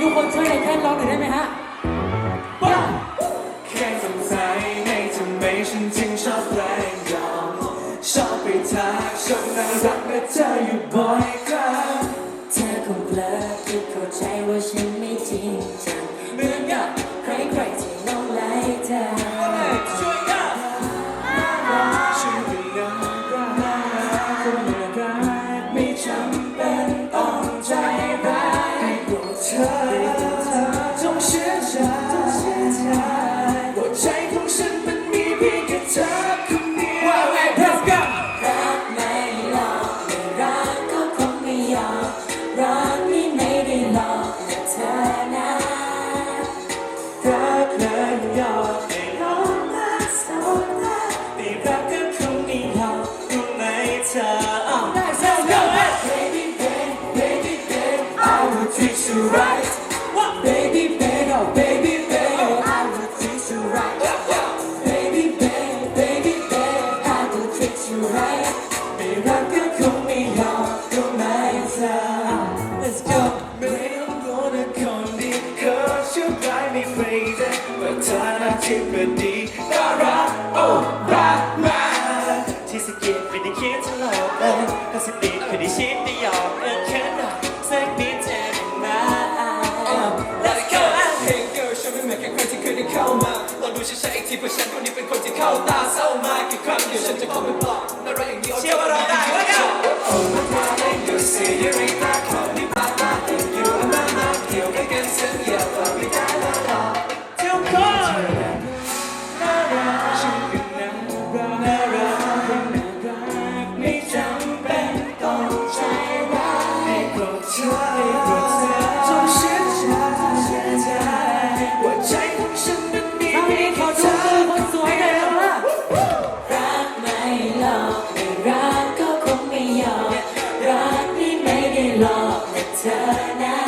ทุกคนช่วยในแท่นร้องหน่อยได้ไหมฮะว้าแค่สงสัยในทำไมฉันจึงชอบแกล้งยอมชอบไปทักชมน่งรักและเธออยู่บ่อยครั้งเธอคงแปล อน่าทิพดีน่ารักโอ้รักมาที่สกิดไม่ได้คิดจะหลอกเลยก็สติไม่ได้ชิดได้ยอกเออแค่นั้นสักนิดเธอได้ไหม Let's go Hey girl ฉันไม่เหมือนแค่คนที่เคยได้เข้ามาลองดูฉันใช้อีกทีเพราะฉันคนนี้เป็นคนที่เข้าตาเศร้ามากกี่ครั้งเดี๋ยวฉันจะเข้าไปบอกน่ารักอย่างนี้เชื่อว่าเราได้แล้วกัน Oh my darling you say you're in that รักก็คงไม่ยอมรักนี่ไม่ได้หลอกแต่เธอนะ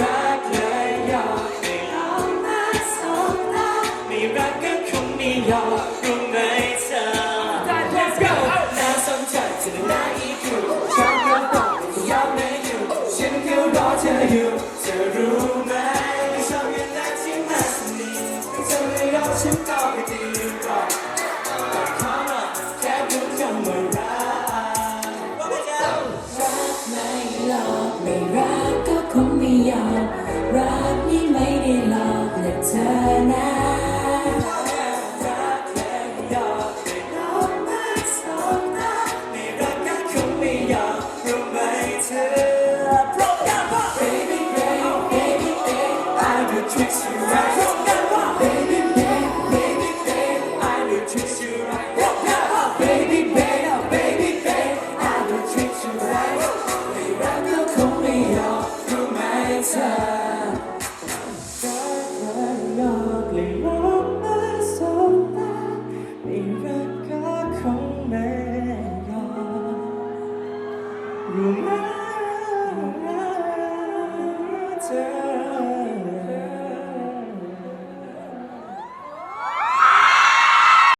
รักเลยยอมไม่ลองมาสองตาไม่รักก็คงไม่ยอมรู้ไหมเธอ Let's go น่าสนใจจะน่าอีกอยู่ชอบกระป๋องที่ยอมไม่อยู่ฉันก็รอเธออยู่เธอรู้ Romantic